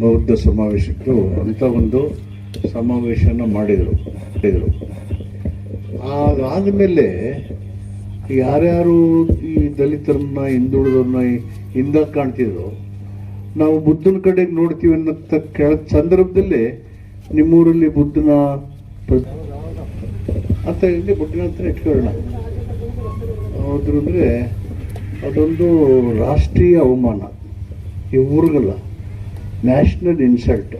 ಬೌದ್ಧ ಸಮಾವೇಶಕ್ಕೆ ಅಂತ ಒಂದು ಸಮಾವೇಶನ ಮಾಡಿದರು ಮಾಡಿದರು. ಅದಾದಮೇಲೆ ಯಾರ್ಯಾರು ಈ ದಲಿತರನ್ನ ಹಿಂದುಳಿದವ್ರನ್ನ ಹಿಂದ ಕಾಣ್ತಿದ್ರು, ನಾವು ಬುದ್ಧನ ಕಡೆಗೆ ನೋಡ್ತೀವಿ ಅನ್ನೋಂಥ ಕೆಳ ಸಂದರ್ಭದಲ್ಲಿ ನಿಮ್ಮೂರಲ್ಲಿ ಬುದ್ಧನ ಅಂತ ಇಲ್ಲಿ ಬುದ್ಧನ ಹತ್ರ ಇಟ್ಕೊಳ್ಳೋಣ. ಹೌದ್ರು ಅಂದರೆ ಅದೊಂದು ರಾಷ್ಟ್ರೀಯ ಅವಮಾನ. ಈ ಊರಿಗಲ್ಲ. ನ್ಯಾಷನಲ್ ಇನ್ಸಲ್ಟ್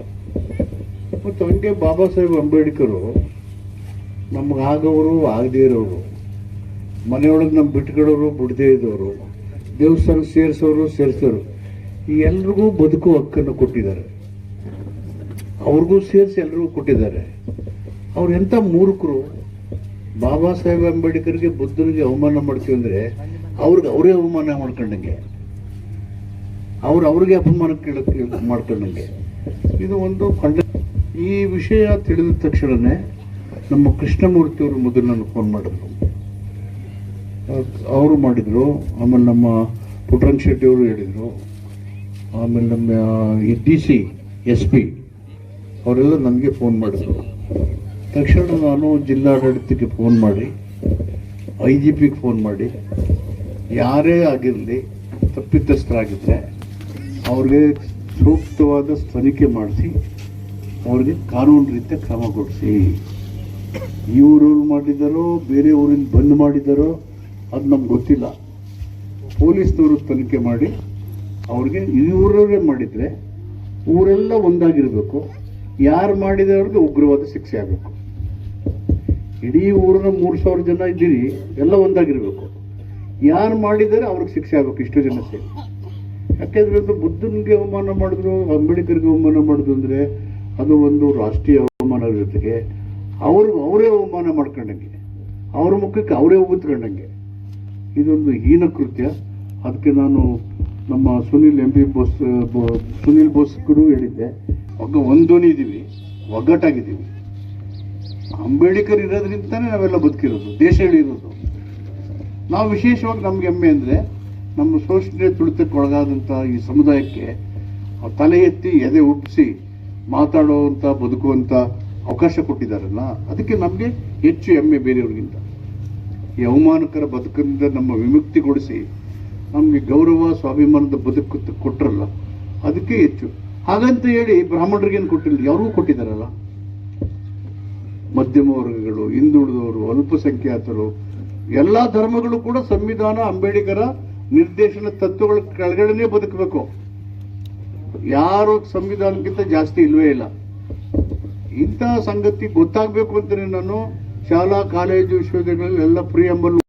ಮತ್ತು ಹಂಗೆ ಬಾಬಾ ಸಾಹೇಬ್ ಅಂಬೇಡ್ಕರು ನಮಗಾಗವರು ಆಗದೇ ಇರೋರು. ಮನೆಯೊಳಗೆ ನಮ್ಮ ಬಿಟ್ಕೊಡೋರು ಬಿಡದೇ ಇದ್ದವರು ದೇವಸ್ಥಾನ ಸೇರಿಸೋರು ಸೇರಿಸೋರು. ಈ ಎಲ್ರಿಗೂ ಬದುಕು ಹಕ್ಕನ್ನು ಕೊಟ್ಟಿದ್ದಾರೆ. ಅವ್ರಿಗೂ ಸೇರಿಸಿ ಎಲ್ರಿಗೂ ಕೊಟ್ಟಿದ್ದಾರೆ. ಅವ್ರು ಎಂಥ ಮೂರ್ಖರು? ಬಾಬಾ ಸಾಹೇಬ್ ಅಂಬೇಡ್ಕರ್ಗೆ ಬುದ್ಧನಿಗೆ ಅವಮಾನ ಮಾಡ್ತೀವಿ ಅಂದರೆ ಅವ್ರಿಗೆ ಅವರೇ ಅವಮಾನ ಮಾಡ್ಕೊಂಡಂಗೆ. ಅವ್ರು ಅವ್ರಿಗೆ ಅಪಮಾನ ಕೇಳಕ್ಕೆ ಕೇಳ- ಮಾಡ್ಕೊಂಡಂಗೆ. ಇದು ಒಂದು ಖಂಡ ಈ ವಿಷಯ ತಿಳಿದ ತಕ್ಷಣನೇ ನಮ್ಮ ಕೃಷ್ಣಮೂರ್ತಿ ಅವರು ಮೊದಲು ನನಗೆ ಫೋನ್ ಮಾಡಿದ್ರು. ಅವರು ಮಾಡಿದರು, ಆಮೇಲೆ ನಮ್ಮ ಪುಟ್ರಂಗ್ ಶೆಟ್ಟಿಯವರು ಹೇಳಿದರು, ಆಮೇಲೆ ನಮ್ಮ ಡಿ ಸಿ, ಎಸ್ ಪಿ, ಅವರೆಲ್ಲ ನನಗೆ ಫೋನ್ ಮಾಡಿದ್ರು. ತಕ್ಷಣ ನಾನು ಜಿಲ್ಲಾಡಳಿತಕ್ಕೆ ಫೋನ್ ಮಾಡಿ, ಐ ಜಿ ಪಿಗೆ ಫೋನ್ ಮಾಡಿ, ಯಾರೇ ಆಗಿರಲಿ ತಪ್ಪಿತಸ್ಥರಾಗಿದ್ದರೆ ಅವ್ರಿಗೆ ಸೂಕ್ತವಾದ ತನಿಖೆ ಮಾಡಿಸಿ, ಅವ್ರಿಗೆ ಕಾನೂನು ರೀತಿಯ ಕ್ರಮ ಕೊಡಿಸಿ. ಊರವ್ರು ಮಾಡಿದ್ದಾರೋ, ಬೇರೆ ಊರಿಂದ ಬಂದ್ ಮಾಡಿದ್ದಾರೋ, ಅದು ನಮ್ಗೆ ಗೊತ್ತಿಲ್ಲ. ಪೊಲೀಸ್ನವರು ತನಿಖೆ ಮಾಡಿ, ಅವ್ರಿಗೆ ಇವರವರೇ ಮಾಡಿದರೆ ಊರೆಲ್ಲ ಒಂದಾಗಿರಬೇಕು. ಯಾರು ಮಾಡಿದವ್ರಿಗೆ ಉಗ್ರವಾದ ಶಿಕ್ಷೆ ಆಗಬೇಕು. ಇಡೀ ಊರಿನ ಮೂರು ಸಾವಿರ ಜನ ಇದ್ದೀರಿ, ಎಲ್ಲ ಒಂದಾಗಿರಬೇಕು. ಯಾರು ಮಾಡಿದರೆ ಅವ್ರಿಗೆ ಶಿಕ್ಷೆ ಆಗಬೇಕು, ಇಷ್ಟು ಜನ ಸೇರಿ. ಯಾಕೆಂದ್ರೆ ಅದು ಬುದ್ಧನಿಗೆ ಅವಮಾನ ಮಾಡಿದ್ರು, ಅಂಬೇಡ್ಕರ್ಗೆ ಅವಮಾನ ಮಾಡಿದ್ರು ಅಂದರೆ ಅದು ಒಂದು ರಾಷ್ಟ್ರೀಯ ಅವಮಾನ ಜೊತೆಗೆ ಅವರು, ಅವರೇ ಅವಮಾನ ಮಾಡ್ಕೊಂಡಂಗೆ. ಅವ್ರ ಮುಖಕ್ಕೆ ಅವರೇ ಹೋಗುತ್ತಕೊಂಡಂಗೆ ಇದೊಂದು ಹೀನ ಕೃತ್ಯ. ಅದಕ್ಕೆ ನಾನು ನಮ್ಮ ಸುನಿಲ್ ಎಂ ಬಿ ಬೋಸ್ ಸುನಿಲ್ ಬೋಸ್ಕರು ಹೇಳಿದ್ದೆ. ಒಗ್ಗ ಒಂದೋನಿ ಇದ್ದೀವಿ, ಒಗ್ಗಟ್ಟಾಗಿದ್ದೀವಿ. ಅಂಬೇಡ್ಕರ್ ಇರೋದ್ರಿಂದನೇ ನಾವೆಲ್ಲ ಬದುಕಿರೋದು, ದೇಶ ಹೇಳಿರೋದು ನಾವು ವಿಶೇಷವಾಗಿ ನಮ್ಗೆ ಹೆಮ್ಮೆ ಅಂದರೆ ನಮ್ಮ ಶೋಷಣೆ ತುಳಿತಕ್ಕೆ ಒಳಗಾದಂಥ ಈ ಸಮುದಾಯಕ್ಕೆ ತಲೆ ಎತ್ತಿ ಎದೆ ಉಬ್ಬಿಸಿ ಮಾತಾಡುವಂಥ ಬದುಕುವಂಥ ಅವಕಾಶ ಕೊಟ್ಟಿದ್ದಾರಲ್ಲ, ಅದಕ್ಕೆ ನಮಗೆ ಹೆಚ್ಚು ಹೆಮ್ಮೆ ಬೇರೆಯವ್ರಿಗಿಂತ. ಈ ಅವಮಾನಕರ ಬದುಕಿನಿಂದ ನಮ್ಮ ವಿಮುಕ್ತಿಗೊಳಿಸಿ ನಮಗೆ ಗೌರವ, ಸ್ವಾಭಿಮಾನದ ಬದುಕು ಕೊಟ್ಟರಲ್ಲ ಅದಕ್ಕೆ ಹೆಚ್ಚು. ಹಾಗಂತ ಹೇಳಿ ಬ್ರಾಹ್ಮಣರಿಗೇನು ಕೊಟ್ಟಿಲ್ಲ, ಯಾರಿಗೂ ಕೊಟ್ಟಿದ್ದಾರಲ್ಲ? ಮಧ್ಯಮ ವರ್ಗಗಳು, ಹಿಂದುಳಿದವರು, ಅಲ್ಪಸಂಖ್ಯಾತರು, ಎಲ್ಲ ಧರ್ಮಗಳು ಕೂಡ ಸಂವಿಧಾನ, ಅಂಬೇಡ್ಕರ ನಿರ್ದೇಶನ ತತ್ವಗಳ ಕೆಳಗಡೆನೆ ಬದುಕಬೇಕು. ಯಾರು ಸಂವಿಧಾನಕ್ಕಿಂತ ಜಾಸ್ತಿ ಇಲ್ವೇ ಇಲ್ಲ. ಇಂತಹ ಸಂಗತಿ ಗೊತ್ತಾಗಬೇಕು ಅಂತಲೇ ನಾನು ಶಾಲಾ, ಕಾಲೇಜು, ವಿಶ್ವವಿದ್ಯಾಲಯಗಳಲ್ಲಿ ಎಲ್ಲ ಪ್ರಿಯಂಬಲ್